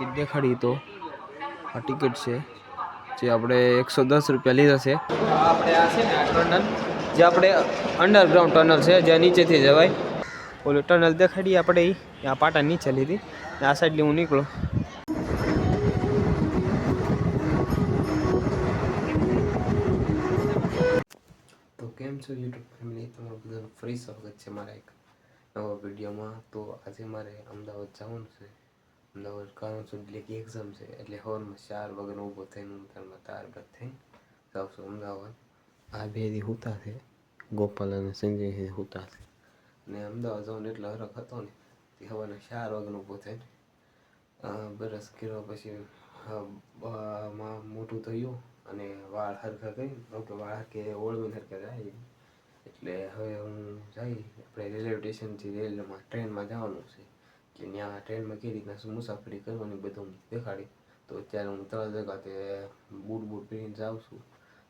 Ticket દેખાડી તો. આ ટિકિટ છે, જે આપણે એકસો દસ રૂપિયા લીધા છે. આપણે આ છે ને આ ટનલ, જે આપણે અંડરગ્રાઉન્ડ ટનલ છે, જ્યાં નીચેથી જવાય. ઓલું ટનલ દેખાડી આપણે આ પાટા નીચે લીધી. આ સાઈડથી હું નીકળું. તો કેમ છો યુટ્યુબ ફેમિલી? તમારું બધું ફરી સ્વાગત છે મારા એક નવા વિડીયોમાં. તો આજે મારે અમદાવાદ જવાનું છે. કારણસર એટલે કે એક્ઝામ છે, એટલે હવારમાં ચાર વાગ્યાનો ઊભો થઈને હું તારમાં ત્યારબાદ થઈને જાઉં છું અમદાવાદ. આ બે દી હુતા છે, ગોપાલ અને સંજય હુતા છે. અને અમદાવાદ જવાનું એટલો હરખ હતો ને, તે હવાના ચાર વાગ્યાનો ઊભો થઈને બરસ કર્યા પછી મોટું થયું અને વાળ હરખા કરી ઓકે વાળ કે ઓળવીને હરખા જાય એટલે હવે હું જઈ આપણે રેલવે સ્ટેશનથી રેલમાં, ટ્રેનમાં જવાનું છે. કે ત્યાં ટ્રેનમાં કેવી રીતના શું મુસાફરી કરવાની બધું દેખાડી. તો અત્યારે હું ત્રણ જગાતે બૂટ બૂટ પહેરીને જાઉં છું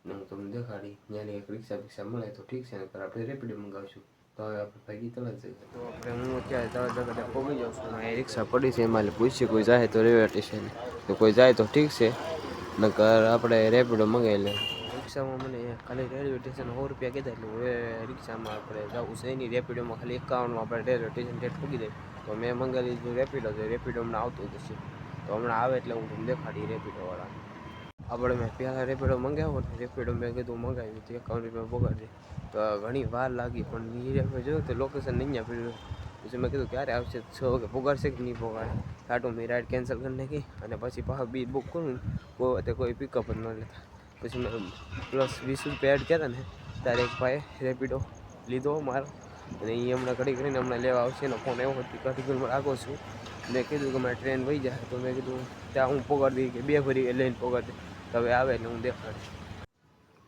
ને હું તમને દેખાડી. ત્યાંની એક રિક્ષા બિક્ષા મળે તો ઠીક છે ને આપણે રેપિડો મંગાવીશું. તો હવે આપણે ભાગી તરત જઈએ તો આપણે હું અત્યારે ત્રણ જગાતે પહોંચી જાઉં છું. એ રિક્ષા પડી છે, એમાં પૂછીએ કોઈ જાય તો રેલવે સ્ટેશન. તો કોઈ જાય તો ઠીક છે, નકર આપણે રેપિડો મંગાવી લે. રિક્ષામાં મને ખાલી રેલવે સ્ટેશન સો રૂપિયા કીધા એટલે હવે રિક્ષામાં આપણે જવું છે. એની રેપિડોમાં ખાલી એકાવનમાં આપણે રેલવે સ્ટેશન ડેટ પૂગી દઈએ. તો મેં મંગાવી લીધું રેપિડો તો રેપિડો હમણાં આવતું જશે તો હમણાં આવે એટલે હું તમને દેખાડી રેપિડોવાળા આપણે મેં પહેલાં રેપિડો મંગાવ્યો ને રેપિડો મેં કીધું મંગાવ્યું તો એકાવન રૂપિયા બગાડી તો ઘણી વાર લાગી, પણ એ રેપિડો જોયું તો લોકેશન અહીંયા પડ્યું પછી મેં કીધું ક્યારે આવશે? છ વાગે પગારશે કે નહીં પગાડે? સાટું મેં રાઈડ કેન્સલ કરી નાખી અને પછી પાછા બી બુક કરું કોઈ તે કોઈ પિકઅપ જ ન લેતા. પછી મેં પ્લસ વીસ રૂપિયા એડ કર્યા ને, ત્યારે એક ભાઈ રેપિડો લીધો મારો. અને એ હમણાં ઘડી કરીને હમણાં લેવા આવશે, એનો ફોન એવો હતો કરીને રાખો છું. મેં કીધું કે મારે ટ્રેન વહી જાય, તો મેં કીધું ત્યાં હું પગાર દઈ કે બે ભરી લઈને દઈ તો હવે આવે એટલે હું દેખાડીશ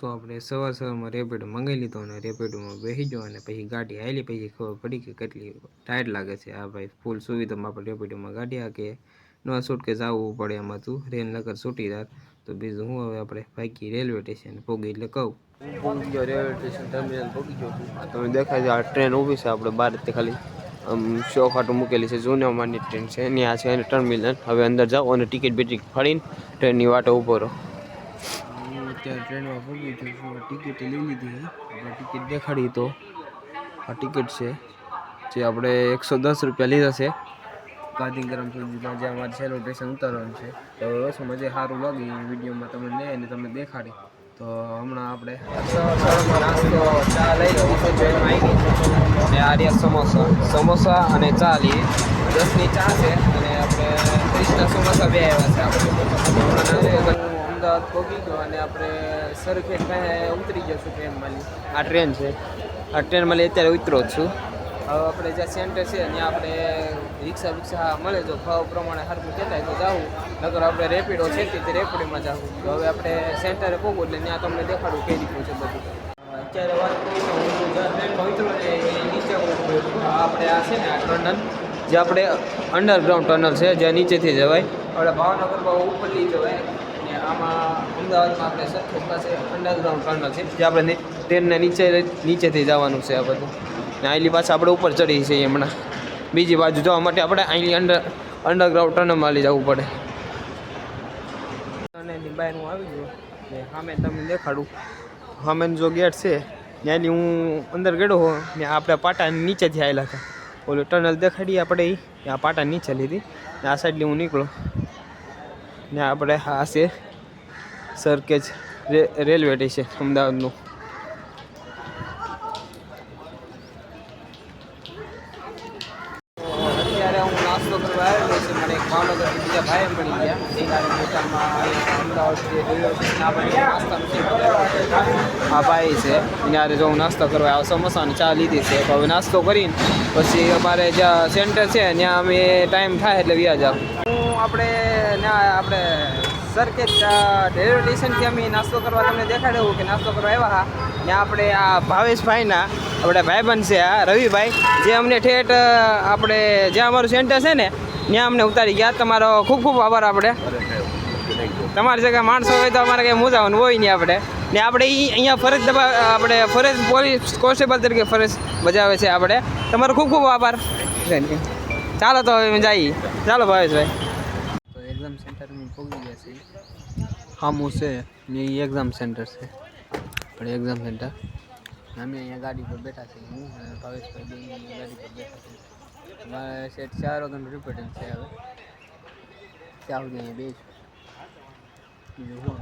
તો આપણે સવાર સવારમાં રેપિડો મંગાવી લીધો અને રેપિડોમાં બેસી ગયો અને પછી ગાડી હાલી પછી ખબર પડી કે કેટલી ટાયર લાગે છે. આ ભાઈ ફૂલ સુવિધામાં આપણે રેપિડોમાં ગાડી આ કે ન છૂટ કે જવું પડે એમાં તું રેન નગર છૂટીદાર તો બીજું હું હવે આપણે ભાગી રેલવે સ્ટેશન પોગી એટલે કહું. પહોંચી ગયો રેલવે સ્ટેશન ટર્મિનલ પહોંચી ગયો તમે દેખાય છે આ ટ્રેન ઊભી છે આપણે બહારથી ખાલી. આમ ચોખાટું મૂકેલી છે જૂનામાંની ટ્રેન છે એની આ છે એની ટર્મિનલ હવે અંદર જાઓ અને ટિકિટ બિટિક ફાડીને ટ્રેનની વાટે ઊભો રહો. અત્યારે ટ્રેનમાં પહોંચી ગયો છું ટિકિટ લઈ લીધી આપણે ટિકિટ દેખાડી તો. આ ટિકિટ છે જે આપણે એકસો દસ રૂપિયા લીધા છે. ગાંધીગ્રામ સુધીમાં જે અમારે છેલ્લું સ્ટેશન ઉતારવાનું છે. તો શું મજા સારું લાગી વિડીયોમાં તમે લે અને તમને દેખાડી. તો હમણાં આપણે નાસ્તો ચા લઈ લો આવી ગઈ અને આ રહ્યા સમોસા. સમોસા અને ચા લઈએ. દસની ચા છે અને આપણે ત્રીસના સમોસા બે આવ્યા છે આપણે. અમદાવાદ પહોંચી ગયો અને આપણે સરખેજ પાસે ઉતરી જશું ટ્રેનમાં આ ટ્રેન છે. આ ટ્રેનમાં મળી અત્યારે ઉતરો જ છું. હવે આપણે જ્યાં સેન્ટર છે, ત્યાં આપણે રિક્ષા વિક્ષા મળે જો ભાવ પ્રમાણે હરખું કહેતા તો જાવું નકર આપણે રેપિડો છે તે રેપિડોમાં જાવું તો હવે આપણે સેન્ટરે પહોંચવું એટલે ત્યાં તમને દેખાડું કેવી રીતનું છે બધું. અત્યારે વાત કરું નીચે આપણે આ છે ને આ ટનલ, જે આપણે અંડરગ્રાઉન્ડ ટનલ છે, જ્યાં નીચેથી જવાય. આપણે ભાવનગરમાં ઉપરથી જવાય. આમાં અમદાવાદમાં આપણે સરખેજ પાસે અંડરગ્રાઉન્ડ ટનલ છે, જે આપણે ટ્રેનના નીચે નીચેથી જવાનું છે આ બધું. ને આઈલી પાછા આપણે ઉપર ચડી છે હમણાં. બીજી બાજુ જવા માટે આપણે અહીંની અંડર અંડરગ્રાઉન્ડ ટનલમાં લઈ જવું પડે. બહાર હું આવી ગયો. ને સામે તમને દેખાડું. સામેનો જો ગેટ છે ત્યાંની હું અંદર ગયો હો ને આપણે પાટા નીચેથી આવેલા હતા. ઓલું ટનલ દેખાડી આપણે આ પાટા નીચે લીધી. ને આ સાઈડથી હું નીકળો. ને આપણે આ છે સરકેજ રે રેલવે સ્ટેશન અમદાવાદનું અત્યારે હું નાસ્તો કરવા આવેલો છું બીજા ભાઈ આ ભાઈ છે ત્યારે જો હું નાસ્તો કરવા આવ્યો સમોસા અને ચા લીધી છે. હવે નાસ્તો કરીને પછી અમારે જ્યાં સેન્ટર છે, ત્યાં અમે ટાઈમ થાય એટલે વ્યા જાવ હું આપણે ત્યાં આપણે સરખેજ રેલવે સ્ટેશનથી અમે નાસ્તો કરવા તમને દેખાડ્યું કે નાસ્તો કરવા આવ્યા હા. ત્યાં આપણે આ ભાવેશભાઈના આપણે ભાઈબંધ છે, આ રવિભાઈ, જે અમને ઠેઠ આપણે જ્યાં અમારું સેન્ટર છે ને ત્યાં અમને ઉતારી ગયા. તમારો ખૂબ ખૂબ આભાર આપણે. તમારી જગ્યા માણસો હોય તો અમારે કંઈ મૂંઝાવાનું હોય નહીં આપણે. ને આપણે એ અહીંયા ફરજ દબા આપણે ફરજ પોલીસ કોન્સ્ટેબલ તરીકે ફરજ બજાવે છે આપણે. તમારો ખૂબ ખૂબ આભાર. ચાલો તો હવે જઈએ. ચાલો ભાવેશભાઈ. તો એક્ઝામ સેન્ટર પહોંચી ગયા છે છે ને એ એક્ઝામ સેન્ટર છે. પણ એક્ઝામ સેન્ટર અમે અહીંયા ગાડી પર બેઠા છીએ. હું ભાવેશભાઈ ગાડી પર બેઠા છીએ. મારે સેટ ચાર વાગ્યાનું રિપોર્ટિંગ છે હવે. ત્યાં સુધી બે બીજું શું?